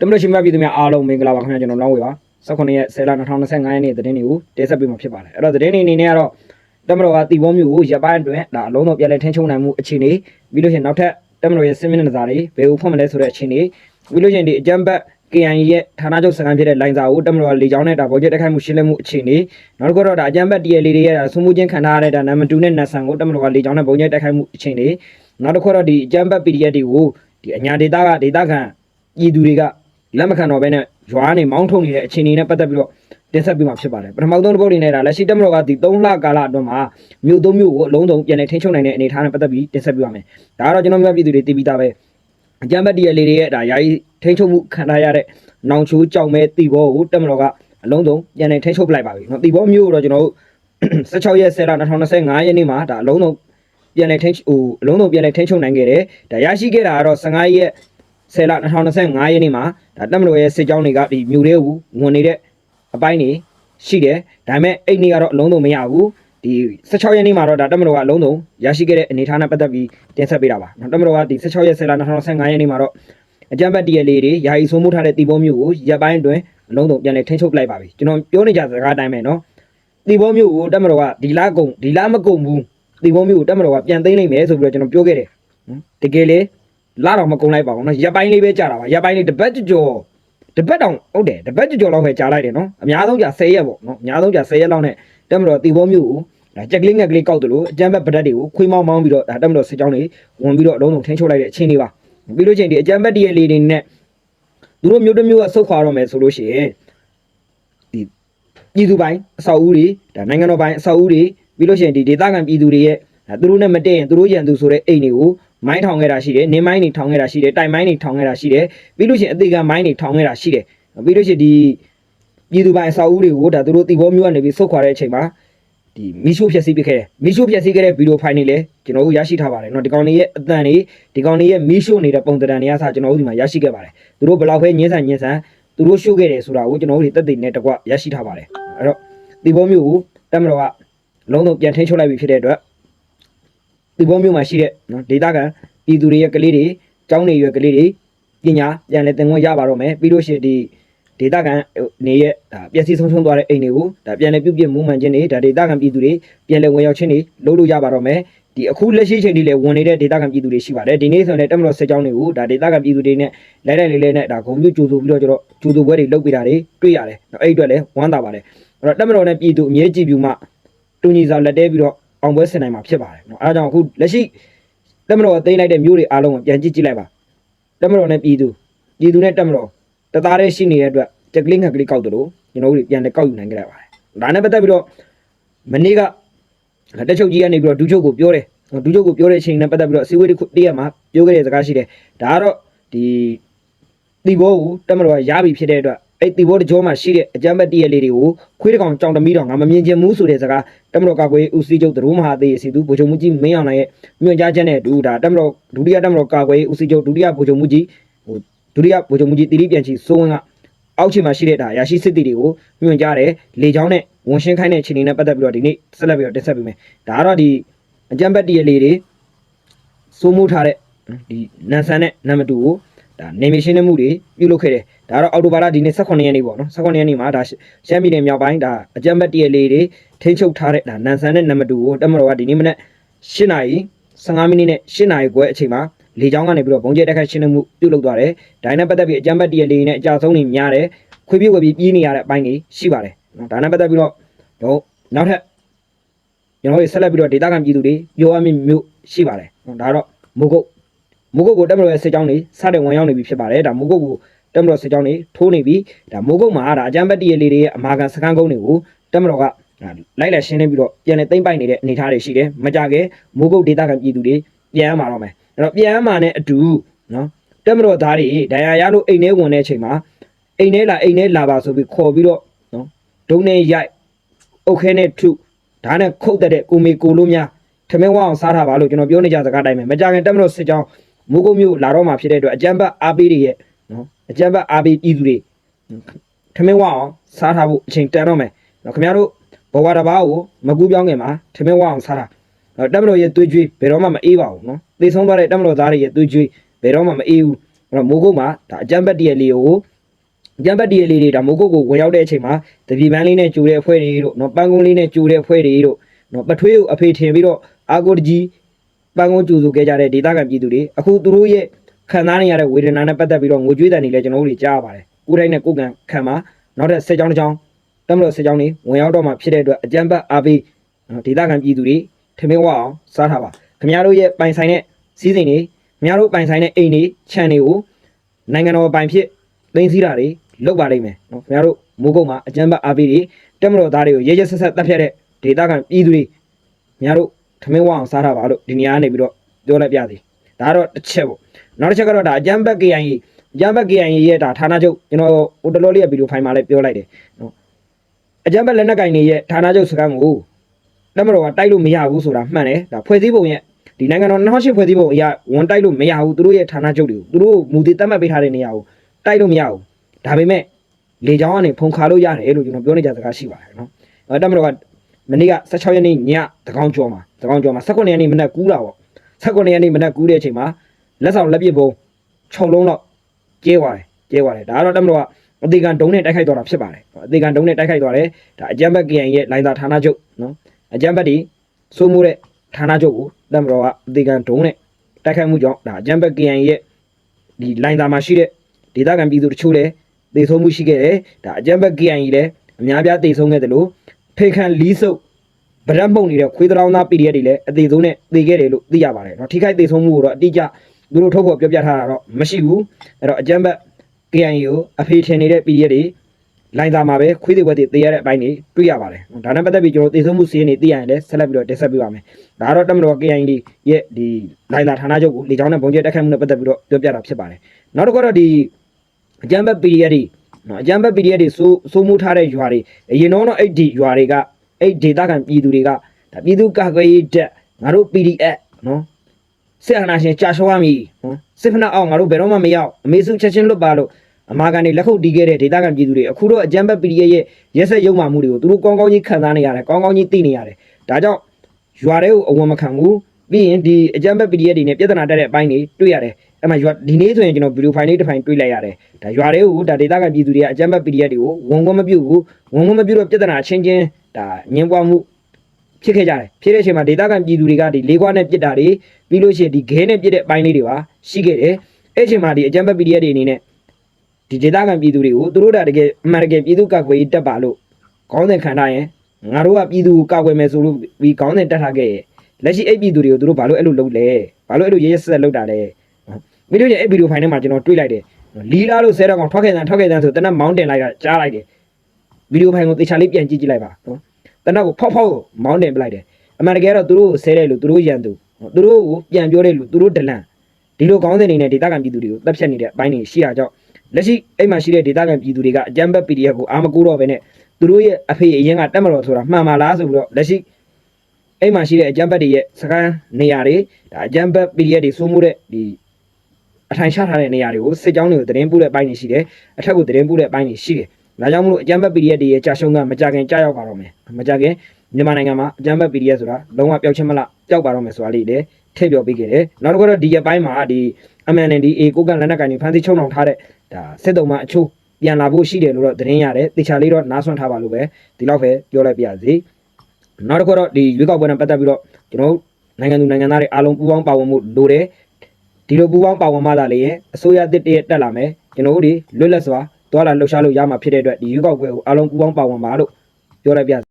တမလို့ရှိမှပြည်သူများအားလုံးမင်္ဂလာပါခင်ဗျာကျွန်တော်လောင်းဝေပါ18ရက်10လ2025ရက်နေ့သတင်းတွေကိုတင်ဆက်ပေးမှာဖြစ်ပါတယ်အဲ့တော့သတင်းတွေအနေနဲ့ကတော့တမလို့ကတီဘောမျိုးကိုရပ်ပိုင်းအတွင်းဒါအလုံးစုံပြန်လည်ထင်းချုံနိုင်မှုအခြေအနေပြီးလို့ရှိရင်နောက်ထပ်တမလို့ရဲ့စစ်မင်းနဇာတွေဘယ်ကိုဖွင့်မလဲဆိုတဲ့အခြေအနေပြီးလို့ရှိရင်ဒီအကြမ်းဖက် KIA ရဲ့ဌာနချုပ်စခန်းဖြစ်တဲ့လိုင်ဇာကိုတမလို့ကလေကြောင်းနဲ့ဒါဘောကျက်တက်ခိုက်မှုရှင်းလင်းမှုအခြေအနေနောက်တစ်ခုတော့ဒါအကြမ်းဖက် TLA တွေရဲ့ဒါဆွမှုချင်းခံထားရတဲ့ဒါနံပါတ်2နဲ့နတ်ဆန်ကိုတမလို့ကလေကြောင်းနဲ့ဘောကျက်တက်ခိုက်မှုအခြေအနေနောက်တစ်ခုတော့ဒီအကြမ်းဖက် PDF တွေကိုဒီအညာဒေတာကဒေတာခံပြည်သူတွေက လက်မခံတော့ဘဲနဲ့ရွာနေမောင်းထုံနေတဲ့အခြေအနေနဲ့ပတ်သက်ပြီးတော့တင်ဆက်ပေးမှာဖြစ်ပါတယ်ပထမဆုံးတစ်ပုတ်အနေနဲ့ဒါလက်ရှိတက်မတော်ကဒီ3လကာလအတွင်းမှာမြို့သုံးမြို့ကိုအလုံးစုံပြန်လည်ထိန်းချုပ်နိုင်တဲ့အနေအထားနဲ့ပတ်သက်ပြီးတင်ဆက်ပေးပါမယ်ဒါကတော့ကျွန်တော်မျိုးပြည်သူတွေသိပြီးသားပဲအကြမ်းဖက်တရလေးတွေရဲ့ဒါယာယီထိန်းချုပ်မှုခံထားရတဲ့နောင်ချိုးကြောင်မဲတီဘောကိုတက်မတော်ကအလုံးစုံပြန်လည်ထိန်းချုပ်ပလိုက်ပါပြီเนาะတီဘောမြို့ကိုတော့ကျွန်တော်တို့16ရက်10လ2025ရက်နေ့မှာဒါအလုံးစုံပြန်လည်ထိန်းဟိုအလုံးစုံပြန်လည်ထိန်းချုပ်နိုင်ခဲ့တယ်ဒါရရှိခဲ့တာကတော့15ရက် 10လ2025ရက်နေ့မှာဒါတက်မတော်ရဲ့စစ်ကြောင်းတွေကဒီမြို့တွေကိုဝင်နေတဲ့အပိုင်းတွေရှိတယ်ဒါပေမဲ့အဲ့နေ့ကတော့အလုံးစုံမရဘူးဒီ16ရက်နေ့မှာတော့ဒါတက်မတော်ကအလုံးစုံရရှိခဲ့တဲ့အနေအထားနဲ့ပတ်သက်ပြီးတင်ဆက်ပေးတာပါနော်တက်မတော်ကဒီ16ရက်10လ2025ရက်နေ့မှာတော့အကြမ်းဖက် DL တွေယာယီဆိုးမှုထားတဲ့တီဘောမျိုးကိုရပ်ပိုင်းအတွင်းအလုံးစုံပြန်လည်ထိန်းချုပ်လိုက်ပါပြီကျွန်တော်ပြောနေကြစကားအတိုင်းပဲနော်တီဘောမျိုးကိုတက်မတော်ကဒီလကုံဒီလမကုံဘူးတီဘောမျိုးကိုတက်မတော်ကပြန်သိမ်းလိုက်မယ်ဆိုပြီးတော့ကျွန်တော်ပြောခဲ့တယ်နော်တကယ်လေ လာတော့မကုံလိုက်ပါဘူးနော်ရပ်ပိုင်းလေးပဲကြာတာပါရပ်ပိုင်းလေးတစ်ပတ်ကြော်တပတ်တောင်ဟုတ်တယ်တပတ်ကြော်လောက်ပဲကြာလိုက်တယ်နော်အများဆုံးကြာ10ရက်ပေါ့နော်အများဆုံးကြာ10ရက်လောက်နဲ့တက်မတော်တီဘောမျိုးကိုဒါကြက်ကလေးငက်ကလေးကောက်တယ်လို့အကြမ်းဖက်ပဒတ်တွေကိုခွေးမောင်းမောင်းပြီးတော့ဒါတက်မတော်စစ်ကြောင်းတွေဝင်ပြီးတော့အလုံးစုံထင်းချုပ်လိုက်တဲ့အခြေအနေပါပြီးလို့ချင်းဒီအကြမ်းဖက်တရလေးတွေနဲ့သူတို့မျိုးတစ်မျိုးကဆုတ်ခွာတော့မယ်ဆိုလို့ရှိရင်ဒီပြည်သူပိုင်းအဆောက်အဦတွေဒါနိုင်ငံတော်ပိုင်းအဆောက်အဦတွေပြီးလို့ရှိရင်ဒီဒေသခံပြည်သူတွေရဲ့ဒါသူတို့နဲ့မတည့်ရင်သူတို့ရန်သူဆိုတဲ့အိမ်တွေကို မိုင်းထောင်ခဲ့တာရှိတယ်နင်းမိုင်းတွေထောင်ခဲ့တာရှိတယ်တိုင်မိုင်းတွေထောင်ခဲ့တာရှိတယ်ပြီးလို့ရှိရင်အသေးကမိုင်းတွေထောင်ခဲ့တာရှိတယ်ပြီးလို့ရှိရင်ဒီပြည်သူပိုင်းအဆောက်အဦတွေကိုဒါသူတို့တီဘောမျိုးကနေပြီးဆုတ်ခွာတဲ့အချိန်မှာဒီမီရှိုးဖြက်စီးပစ်ခဲ့တယ်မီရှိုးဖြက်စီးခဲ့တဲ့ဗီဒီယိုဖိုင်တွေလည်းကျွန်တော်တို့ရရှိထားပါတယ်เนาะဒီကောင်တွေရဲ့အသံတွေဒီကောင်တွေရဲ့မီရှိုးနေတဲ့ပုံသဏ္ဍာန်တွေကစကျွန်တော်တို့ဒီမှာရရှိခဲ့ပါတယ်သူတို့ဘယ်လောက်ပဲညှင်းဆန်ညှင်းဆန်သူတို့ရှို့ခဲ့တယ်ဆိုတာကိုကျွန်တော်တို့တွေတက်တည်နဲ့တကွရရှိထားပါတယ်အဲ့တော့တီဘောမျိုးကိုတက်မတော်ကလုံးလုံးပြန်ထိန်းချုပ်လိုက်ပြီဖြစ်တဲ့အတွက် ဒီဘောမျိုးမှာရှိတဲ့နော်ဒေတာကန်ပြည်သူတွေရဲ့ကလေးတွေကျောင်းနေရွယ်ကလေးတွေပညာပြန်လဲသင်ခွင့်ရပါတော့မယ်ပြီးလို့ရှိရင်ဒီဒေတာကန်နေရဲ့ဒါပျက်စီးဆုံးရှုံးသွားတဲ့အိမ်တွေကိုဒါပြန်လဲပြုတ်ပြမှုမှန်ခြင်းတွေဒါဒေတာကန်ပြည်သူတွေပြန်လဲဝင်ရောက်ခြင်းတွေလုပ်လို့ရပါတော့မယ်ဒီအခုလက်ရှိချိန်ထိလည်းဝင်နေတဲ့ဒေတာကန်ပြည်သူတွေရှိပါတယ်ဒီနေ့ဆိုရင်တက်မလို့စစ်ကြောင်းတွေကိုဒါဒေတာကန်ပြည်သူတွေနဲ့လိုက်လိုက်လေးလေးနဲ့ဒါဂုံပြူကြိုဆိုပြီးတော့ကျွန်တော်ကြိုဆိုပွဲတွေလုပ်ပေးတာတွေတွေ့ရတယ်နော်အဲ့ဒီအတွက်လည်းဝမ်းသာပါတယ်အဲ့တော့တက်မလို့နဲ့ပြည်သူအမြဲကြည့်ပြူမှတူညီစာလက်တဲပြီးတော့ အောင်ပွဲဆင်နိုင်မှာဖြစ်ပါတယ်နော်အဲဒါကြောင့်အခုလက်ရှိတက်မတော်သိမ်းလိုက်တဲ့မျိုးတွေအားလုံးကိုပြန်ကြည့်ကြည့်လိုက်ပါတက်မတော်နဲ့ပြည်သူပြည်သူနဲ့တက်မတော်တသားတည်းရှိနေတဲ့အတွက်တက်ကလေးငှက်ကလေးကောက်တယ်လို့ကျွန်တော်တို့ပြန်လည်းကောက်ယူနိုင်ကြရပါတယ်ဒါနဲ့ပတ်သက်ပြီးတော့မနေ့ကတက်ချုပ်ကြီးကနေပြီးတော့ဒူးချုပ်ကိုပြောတယ်ဒူးချုပ်ကိုပြောတဲ့အချိန်နဲ့ပတ်သက်ပြီးတော့အစည်းအဝေးတစ်ခုတည့်ရမှာပြောခဲ့တဲ့စကားရှိတယ်ဒါကတော့ဒီတီဘောကိုတက်မတော်ကရပြီဖြစ်တဲ့အတွက် အဲ့တီဘောတကြောမှာရှိတဲ့အကြမ်းဖက်တရက်လေးတွေကိုခွေးတကောင်ကြောင်တမီတော့ငါမမြင်ချင်ဘူးဆိုတဲ့စကားတက်မတော်ကကွေးဦးစီးချုပ်သရိုးမဟာသေးစီသူဗိုလ်ချုပ်မှုကြီးမင်းအောင်နိုင်ရဲ့ညွှန်ကြားချက်နဲ့ဒူဒါတက်မတော်ဒုတိယတက်မတော်ကာကွယ်ဦးစီးချုပ်ဒုတိယဗိုလ်ချုပ်မှုကြီးဟိုဒုတိယဗိုလ်ချုပ်မှုကြီးတီရီပြန်ချီစိုးဝင်းကအောက်ခြေမှာရှိတဲ့ဒါရရှိစစ်တီတွေကိုညွှန်ကြားတယ်လေချောင်းနဲ့ဝန်ရှင်းခိုင်းတဲ့ခြေနေနဲ့ပတ်သက်ပြီးတော့ဒီနေ့ဆက်လက်ပြီးတော့တင်ဆက်ပေးမယ်ဒါကတော့ဒီအကြမ်းဖက်တရက်လေးတွေစိုးမိုးထားတဲ့ဒီနန်ဆန်နဲ့နံပါတ်2ကို ဒါနေမီရှင်းနေမှုတွေပြုလုပ်ခဲ့တယ်ဒါကတော့အော်တိုဘာလဒီနေ့18ရက်နေ့ပေါ့နော်18ရက်နေ့မှာဒါရှမ်းပြည်နယ်မြောက်ပိုင်းဒါအကြမ်းဖက်တရက်လေးတွေထိန်းချုပ်ထားတဲ့ဒါနန်ဆန်နဲ့နံပါတ်2ကိုတက်မတော်ကဒီနေ့မနေ့8နာရီ15မိနစ်နဲ့8နာရီခွဲအချိန်မှာလေကြောင်းကနေပြီးတော့ဘုံကျဲတက်ခတ်ရှင်းနေမှုပြုလုပ်သွားတယ်ဒါနဲ့ပတ်သက်ပြီးအကြမ်းဖက်တရက်လေးနဲ့အကြဆုံးတွေများတယ်ခွေးပြေးဝယ်ပြီးပြေးနေရတဲ့အပိုင်းတွေရှိပါတယ်နော်ဒါနဲ့ပတ်သက်ပြီးတော့တော့နောက်ထပ်ကျွန်တော်တို့ဆက်လက်ပြီးတော့ဒေတာခံပြည်သူတွေပြောရမယ့်မျိုးရှိပါတယ်နော်ဒါတော့မုတ်ကုတ် မုတ်ကုတ်ကိုတက်မတော်ရဲ့စစ်ကြောင်းတွေစတဲ့ဝင်ရောက်နေပြီဖြစ်ပါတယ်ဒါမုတ်ကုတ်ကိုတက်မတော်စစ်ကြောင်းတွေထိုးနေပြီဒါမုတ်ကုတ်မှာဒါအကြမ်းဖက်တရက်လေးတွေရဲ့အမာခံစကန်းကုန်းတွေကိုတက်မတော်ကလိုက်လက်ရှင်းနေပြီးတော့ပြန်လည်သိမ့်ပိုက်နေတဲ့အနေအထားတွေရှိတယ်မကြခင်မိုးကုတ်ဒေတာခံပြည်သူတွေပြန်ရမှာတော့မယ်အဲ့တော့ပြန်ရမှာနဲ့အတူနော်တက်မတော်သားတွေဒဏ်ရာရလို့အိမ်ထဲဝင်တဲ့အချိန်မှာအိမ်ထဲလာအိမ်ထဲလာပါဆိုပြီးခေါ်ပြီးတော့နော်ဒုံနဲ့ရိုက်အုတ်ခဲနဲ့ထုဒါနဲ့ခုတ်တဲ့ကိုမေကိုလို့များထမင်းဝအောင်စားထားပါလို့ကျွန်တော်ပြောနေကြစကားတိုင်းပဲမကြခင်တက်မတော်စစ်ကြောင်း မိုးကုတ်မျိုးလာတော့မှာဖြစ်တဲ့အတွက်အကြမ်းဖက်အားပေးတွေရဲ့နော်အကြမ်းဖက်အားပေးပြည်သူတွေထမင်းဝအောင်စားထားဖို့အချိန်တန်တော့မယ်နော်ခင်ဗျားတို့ဘဝတစ်ပါးကိုမကူးပြောင်းခင်မှာထမင်းဝအောင်စားတာနော်တက်မတော်ရဲ့သွေးကြွေးဘယ်တော့မှမအေးပါဘူးနော်သေဆုံးသွားတဲ့တက်မတော်သားတွေရဲ့သွေးကြွေးဘယ်တော့မှမအေးဘူးအဲ့တော့မိုးကုတ်မှာဒါအကြမ်းဖက်တရလေးကိုအကြမ်းဖက်တရလေးတွေဒါမိုးကုတ်ကိုဝင်ရောက်တဲ့အချိန်မှာတပြေပန်းလေးနဲ့ကြိုတဲ့အဖွဲ့တွေတို့နော်ပန်းကုန်းလေးနဲ့ကြိုတဲ့အဖွဲ့တွေတို့နော်ပထွေးကိုအဖေထင်ပြီးတော့အာကိုတကြီး ပန်းကုန်းကြိုဆိုခဲ့ကြတဲ့ဒေသခံပြည်သူတွေအခုသူတို့ရဲ့ခံစားနေရတဲ့ဝေဒနာနဲ့ပတ်သက်ပြီးတော့ငိုကြွေးတယ်နေလဲကျွန်တော်တို့တွေကြားရပါတယ်ကိုယ်တိုင်းနဲ့ကိုယ်ကံခံမှာနောက်တဲ့ဆက်ကြောင်းတစ်ကြောင်းတမလို့ဆက်ကြောင်းတွေဝင်ရောက်တော့မှဖြစ်တဲ့အတွက်အကြမ်းဖက်အားပေးနော်ဒေသခံပြည်သူတွေထမင်းဝအောင်စားထားပါခင်ဗျားတို့ရဲ့ပိုင်ဆိုင်တဲ့စီးစိမ်တွေခင်ဗျားတို့ပိုင်ဆိုင်တဲ့အိမ်တွေခြံတွေကိုနိုင်ငံတော်ပိုင်ဖြစ်သိမ်းစည်းတာတွေလုပ်ပါလိမ့်မယ်နော်ခင်ဗျားတို့မိုးကုတ်မှာအကြမ်းဖက်အားပေးတွေတက်မတော်သားတွေကိုရဲရဲဆက်ဆက်တပ်ဖြတ်တဲ့ဒေသခံပြည်သူတွေခင်ဗျားတို့ ထမင်းဝအောင်စားတာပါလို့ဒီနေရာကနေပြီးတော့ပြောလိုက်ပြသည်ဒါကတော့တစ်ချက်ပေါ့နောက်တစ်ချက်ကတော့ဒါအကြမ်းဖက် KIA အကြမ်းဖက် KIA ရဲ့ဒါဌာနချုပ်ကျွန်တော်ဟိုတလောလေးရဲ့ဗီဒီယိုဖိုင်မှာလည်းပြောလိုက်တယ်နော်အကြမ်းဖက်လက်နက်ကင်တွေရဲ့ဌာနချုပ်စခန်းကိုတက်မတော်ကတိုက်လို့မရဘူးဆိုတာမှန်တယ်ဒါဖွဲ့စည်းပုံရဲ့ဒီနိုင်ငံတော်2008ဖွဲ့စည်းပုံအရဝန်တိုက်လို့မရဘူးသူတို့ရဲ့ဌာနချုပ်တွေကိုသူတို့မူတည်သတ်မှတ်ပေးထားတဲ့နေရာကိုတိုက်လို့မရဘူးဒါပေမဲ့လေချောင်းကနေဖုန်ခါလို့ရတယ်လို့ကျွန်တော်ပြောနေကြစကားရှိပါတယ်နော်အဲတက်မတော်က မနေ့က16ရက်နေ့ညတကောင်ကျော်မှာတကောင်ကျော်မှာ18ရက်နေ့မနက်ကူးတာပေါ့18ရက်နေ့မနက်ကူးတဲ့အချိန်မှာလက်ဆောင်လက်ပစ်ပုံ6လုံးလောက်ကျဲသွားတယ်ကျဲသွားတယ်ဒါကတော့တက်မတော်ကအသေးကံဒုံနဲ့တိုက်ခိုက်သွားတာဖြစ်ပါတယ်အသေးကံဒုံနဲ့တိုက်ခိုက်သွားတယ်ဒါအကြမ်းဘက် KN ရဲ့လိုင်သာဌာနချုပ်နော်အကြမ်းဘက်ဒီစိုးမိုးတဲ့ဌာနချုပ်ကိုတက်မတော်ကအသေးကံဒုံနဲ့တိုက်ခိုက်မှုကြောင့်ဒါအကြမ်းဘက် KN ရဲ့ဒီလိုင်သာမှာရှိတဲ့ဒေသခံပြည်သူတချို့လည်းတေဆုံးမှုရှိခဲ့တယ်ဒါအကြမ်းဘက် KIA လည်းအများပြားတေဆုံးခဲ့တယ်လို့ ဖေခန်လီးစုပ်ဗရက်မှုန်နေတဲ့ခွေးတောင်းသား PDF တွေလည်းအသေးဆုံးနဲ့တေခဲ့တယ်လို့သိရပါတယ်เนาะထိခိုက်တေဆုံးမှုကိုတော့အတိအကျသူတို့ထုတ်ဖော်ပြောပြထားတာတော့မရှိဘူးအဲ့တော့အကြမ်းဘက် KIA ကိုအဖေထင်နေတဲ့ PDF တွေလိုင်းသားမှာပဲခွေးတွေဝက်တွေတေရတဲ့အပိုင်းတွေတွေ့ရပါတယ်ဒါနဲ့ပတ်သက်ပြီးကျွန်တော်တေဆုံးမှုစီးရင်တွေသိရရင်လည်းဆက်လက်ပြီးတော့တင်ဆက်ပေးပါမယ်ဒါကတော့တမတော် KIA ရဲ့ဒီလိုင်းသားဌာနချုပ်ကိုလေကြောင်းနဲ့ပုံကျဲတက်ခတ်မှုနဲ့ပတ်သက်ပြီးတော့ပြောပြတာဖြစ်ပါတယ်နောက်တစ်ခုတော့ဒီ အကြမ်းဖက် PDF တွေ နော်အကြမ်းဖက် PDF တွေစိုးစိုးမိုးထားတဲ့ရွာတွေအရင်တော့တော့အဲ့ဒီရွာတွေကအဲ့ဒေသခံပြည်သူတွေကဒါပြည်သူကာကွယ်ရေးတပ်ငါတို့ PDF နော်စစ်အာဏာရှင်ကြာရှောရမည်နော်စစ်ဖက်နှက်အောင်ငါတို့ဘယ်တော့မှမရောက်အမေစုချက်ချင်းလွတ်ပါလို့အမာကန်တွေလက်ခုပ်တီးခဲ့တဲ့ဒေသခံပြည်သူတွေအခုတော့အကြမ်းဖက် PDF ရဲ့ရက်ဆက်ရုံမှမှုတွေကိုသူတို့ကောင်းကောင်းကြီးခံစားနေရတယ်ကောင်းကောင်းကြီးသိနေရတယ်ဒါကြောင့်ရွာတွေကိုအဝံမခံဘူး ပြီးရင်ဒီအကြမ်းဖက် PDF တွေနဲ့ပြဿနာတက်တဲ့အပိုင်းတွေတွေ့ရတယ်အဲ့မှာရွာဒီနေ့ဆိုရင်ကျွန်တော်ဗီဒီယိုဖိုင်လေးတစ်ဖိုင်တွေ့လိုက်ရတယ်ဒါရွာတွေကိုဒါဒေသခံပြည်သူတွေကအကြမ်းဖက် PDF တွေကိုဝန်ခွင့်မပြုဘူးဝန်ခွင့်မပြုတော့ပြဿနာချင်းချင်းဒါငင်းပွားမှုဖြစ်ခဲ့ကြတယ်ဖြစ်တဲ့အချိန်မှာဒေသခံပြည်သူတွေကဒီလေးခွားနဲ့ပြစ်တာတွေပြီးလို့ရှိရင်ဒီခဲနဲ့ပြစ်တဲ့အပိုင်းလေးတွေပါရှိခဲ့တယ်အဲ့အချိန်မှာဒီအကြမ်းဖက် PDF တွေအနေနဲ့ဒီဒေသခံပြည်သူတွေကိုသူတို့ဒါတကယ်အမှန်တကယ်ပြည်သူ့ကာကွယ်ရေးတက်ပါလို့ခေါင်းစဉ်ခံထားရင်ငါတို့ကပြည်သူကိုကာကွယ်မယ်ဆိုလို့ဒီခေါင်းစဉ်တက်ထားခဲ့ရဲ့ လက်ရှိအဲ့ပြည်သူတွေကိုသူတို့ဘာလို့အဲ့လိုလုပ်လဲဘာလို့အဲ့လိုရဲရဲဆက်ဆက်လုပ်တာလဲဗီဒီယိုရဲ့အဲ့ဗီဒီယိုဖိုင်ထဲမှာကျွန်တော်တွေ့လိုက်တယ်လီလာလို့ဆဲတော့ကောင်ထွက်ခဲ့တဲ့ထွက်ခဲ့တဲ့ဆိုတနက်မောင်းတင်လိုက်တာကြားလိုက်တယ်ဗီဒီယိုဖိုင်ကိုသေချာလေးပြန်ကြည့်ကြည့်လိုက်ပါနော်တနက်ကိုဖောက်ဖောက်မောင်းတင်ပလိုက်တယ်အမှန်တကယ်တော့သူတို့ကိုဆဲတယ်လို့သူတို့ရန်သူသူတို့ကိုပြန်ပြောတယ်လို့သူတို့ဒလန်ဒီလိုကောင်းတဲ့နေနဲ့ဒေတာကန်ပြည်သူတွေကိုတပ်ဖြတ်နေတဲ့အပိုင်းတွေရှိတာကြောင့်လက်ရှိအဲ့မှာရှိတဲ့ဒေတာကန်ပြည်သူတွေကအကြမ်းဖက် PDF ကိုအာမကူတော့ပဲနဲ့သူတို့ရဲ့အဖေအရင်ကတက်မတော်ဆိုတာမှန်ပါလားဆိုပြီးတော့လက်ရှိ အဲ့မှာရှိတဲ့အကြမ်းဖက်တွေရဲ့စကန်နေရာတွေဒါအကြမ်းဖက် PDF တွေစိုးမိုးတဲ့ဒီအထိုင်ချထားတဲ့နေရာတွေကိုစစ်ကြောင်းတွေကိုသတင်းပို့တဲ့အပိုင်းတွေရှိတယ်အထက်ကိုသတင်းပို့တဲ့အပိုင်းတွေရှိတယ်ဒါကြောင့်မလို့အကြမ်းဖက် PDF တွေရဲ့ကြာရှုံးကမကြခင်ကြာရောက်ပါတော့မယ်မကြခင်မြန်မာနိုင်ငံမှာအကြမ်းဖက် PDF ဆိုတာလုံးဝပျောက်ချင်းမလားပျောက်ပါတော့မယ်ဆိုတာလေးလည်းထည့်ပြောပေးခဲ့တယ်နောက်တစ်ခုတော့ဒီအပိုင်းမှာဒီ MND အေကိုကန်လက်နက်ကန်တွေဖန်ဆီးချုံနှောင်ထားတဲ့ဒါစစ်တုံးမှအချို့ပြန်လာဖို့ရှိတယ်လို့တော့သတင်းရတယ်တေချာလေးတော့နားဆွန့်ထားပါလို့ပဲဒီလောက်ပဲပြောလိုက်ပြရစီ နောက်တစ်ခုတော့ဒီရွေးကောက်ပွဲနဲ့ပတ်သက်ပြီးတော့ကျွန်တော်တို့နိုင်ငံသူနိုင်ငံသားတွေအားလုံးပူးပေါင်းပါဝင်မှုလိုတယ်ဒီလိုပူပေါင်းပါဝင်မှသာလေအစိုးရတစ်တရက်တက်လာမယ်ကျွန်တော်တို့ဒီလွတ်လပ်စွာသွားလာလှုပ်ရှားလို့ရမှာဖြစ်တဲ့အတွက်ဒီရွေးကောက်ပွဲကိုအားလုံးပူပေါင်းပါဝင်ပါလို့ပြောလိုက်ပြ